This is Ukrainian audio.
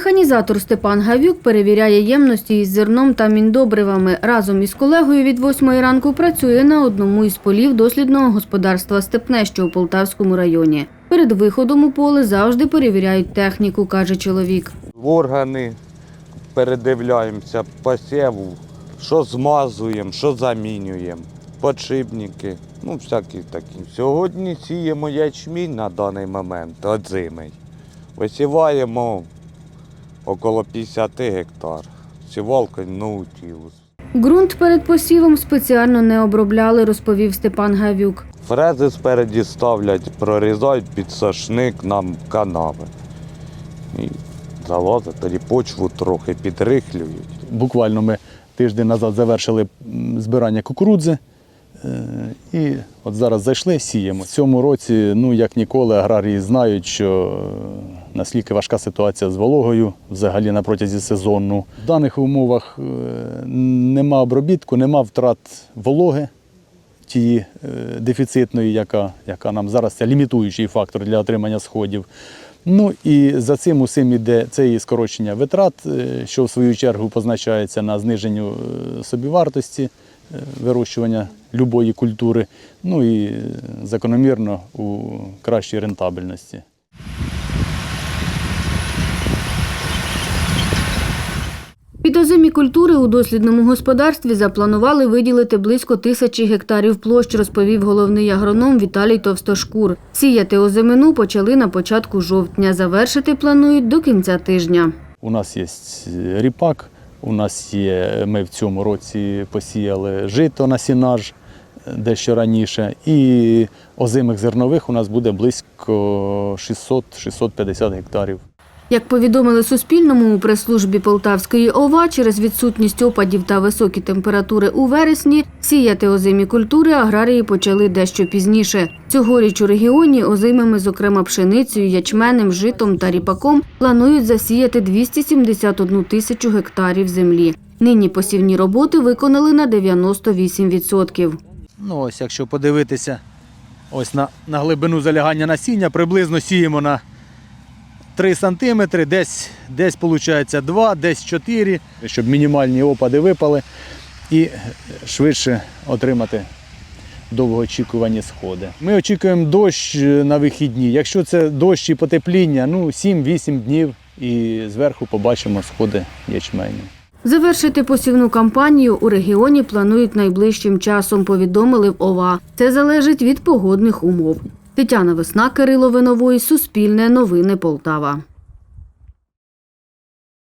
Механізатор Степан Гавюк перевіряє ємності із зерном та міндобривами. Разом із колегою від 8 ранку працює на одному із полів дослідного господарства Степне, що у Полтавському районі. Перед виходом у поле завжди перевіряють техніку, каже чоловік. Органи передивляємося посіву, що змазуємо, що замінюємо, подшипники, ну всякі такі. Сьогодні сіємо ячмінь на даний момент озимий. Висіваємо около 50 гектар. Сівалкою наутілус. Ґрунт перед посівом спеціально не обробляли, розповів Степан Гавюк. Фрези спереді ставлять, прорізають під сошник нам канави. І залазять, тоді почву трохи підрихлюють. Буквально ми тиждень назад завершили збирання кукурудзи. І от зараз зайшли, сіємо. В цьому році, ну як ніколи, аграрії знають, що е, наскільки важка ситуація з вологою взагалі на протязі сезону. В даних умовах е, нема обробітку, нема втрат вологи тієї е, дефіцитної, яка, яка нам зараз це лімітуючий фактор для отримання сходів. Ну і за цим усім іде це і скорочення витрат, що в свою чергу позначається на зниженню собівартості вирощування любої культури, ну і е, закономірно у кращій рентабельності. Під озимі культури у дослідному господарстві запланували виділити близько тисячі гектарів площ, розповів головний агроном Віталій Товстошкур. Сіяти озимину почали на початку жовтня. Завершити планують до кінця тижня. У нас є ріпак, у нас є, ми в цьому році посіяли жито на сінаж е, дещо раніше, і озимих зернових у нас буде близько 600-650 гектарів. Як повідомили Суспільному у прес-службі Полтавської ОВА, через відсутність опадів та високі температури у вересні сіяти озимі культури аграрії почали дещо пізніше. Цьогоріч у регіоні озимими, зокрема пшеницею, ячменем, житом та ріпаком, планують засіяти 271 тисячу гектарів землі. Нині посівні роботи виконали на 98%. Ну, ось якщо подивитися ось на, на глибину залягання насіння, приблизно сіємо на 3 сантиметри, десь, десь виходить 2, десь 4, щоб мінімальні опади випали і швидше отримати довгоочікувані сходи. Ми очікуємо дощ е, на вихідні. Якщо це дощ і потепління, ну 7-8 днів і зверху побачимо сходи ячменю. Завершити посівну кампанію у регіоні планують найближчим часом, повідомили в ОВА. Це залежить від погодних умов. Тетяна Весна, Кирило Винової, Суспільне новини Полтава.